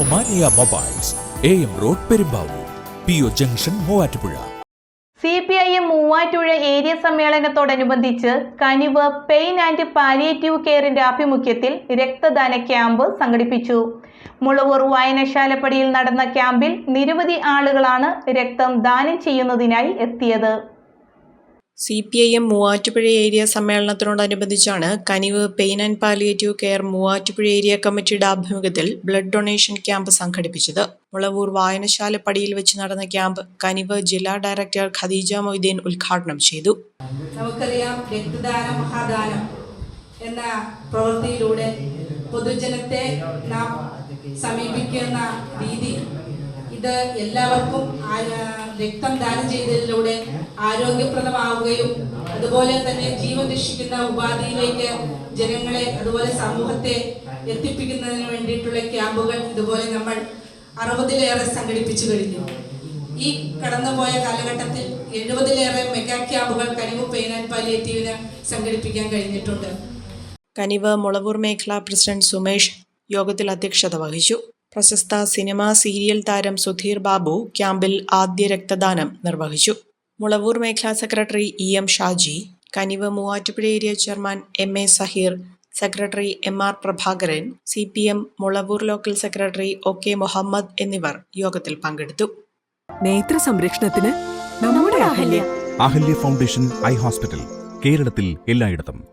Omania mobiles A M road Perumbavoor P O junction Muvattupuzha. C P I M Muvattupuzha area സമ്മേളനത്തോടനുബന്ധിച്ച് Kanivu pain and palliative കെയറിന്റെ ആഭിമുഖ്യത്തിൽ രക്തദാന camp സംഘടിപ്പിച്ചു. മുളവൂർ വായനശാലപ്പടിയിൽ നടന്ന ക്യാമ്പിൽ നിരവധി ആളുകളാണ് രക്തം ദാനം ചെയ്യുന്നതിനായി എത്തിയത്. C P I M Muvattupuzha area സമ്മേളനത്തിനോടനുബന്ധിച്ചാണ് Kaniv pain and palliative care Muvattupuzha area കമ്മിറ്റിയുടെ ആഭിമുഖ്യത്തിൽ ബ്ലഡ് ഡൊണേഷൻ ക്യാമ്പ് സംഘടിപ്പിച്ചത്. മുളവൂർ വായനശാല പടിയിൽ വെച്ച് നടന്ന ക്യാമ്പ് കനിവ് ജില്ലാ ഡയറക്ടർ ഖദീജ മൊയ്തീൻ ഉദ്ഘാടനം ചെയ്തു. നമുക്കറിയാം രക്തദാനം മഹാദാനം എന്ന പ്രവൃത്തിയിലൂടെ പൊതുജനത്തെ നാം സമീപിക്കുന്ന രീതി ഇത് എല്ലാവർക്കും രക്തം ദാനം ചെയ്തതിലൂടെ ആരോഗ്യപ്രദമാവുകയും അതുപോലെ തന്നെ ജീവൻ രക്ഷിക്കുന്ന ഉപാധിയിലേക്ക് ജനങ്ങളെ അതുപോലെ സമൂഹത്തെ എത്തിപ്പിക്കുന്നതിന് വേണ്ടിയിട്ടുള്ള ക്യാമ്പുകൾ ഇതുപോലെ നമ്മൾ അറുപതിലേറെ സംഘടിപ്പിച്ചു കഴിഞ്ഞു. ഈ കടന്നുപോയ കാലഘട്ടത്തിൽ എഴുപതിലേറെ മെഗാ ക്യാമ്പുകൾ കനിവ് പെയിൻ ആൻഡ് പാലിയേറ്റീവിന് സംഘടിപ്പിക്കാൻ കഴിഞ്ഞിട്ടുണ്ട്. കനിവ് മുളവൂർ മേഖല പ്രസിഡന്റ് സുമേഷ് യോഗത്തിൽ അധ്യക്ഷത വഹിച്ചു. പ്രശസ്ത സിനിമാ സീരിയൽ താരം സുധീർ ബാബു ക്യാമ്പിൽ ആദ്യ രക്തദാനം നിർവഹിച്ചു. മുളവൂർ മേഖലാ secretary E M Shaji Kaniv Muvattupuzha area chairman M A Saheer secretary M R Prabhakaran C P M Mulavoor local secretary O K Muhammad എന്നിവർ യോഗത്തിൽ പങ്കെടുത്തു. നേത്ര സംരക്ഷണത്തിന് നമ്മുടെ Ahalya. Ahalya foundation eye hospital കേരളത്തിൽ എല്ലായിടത്തും.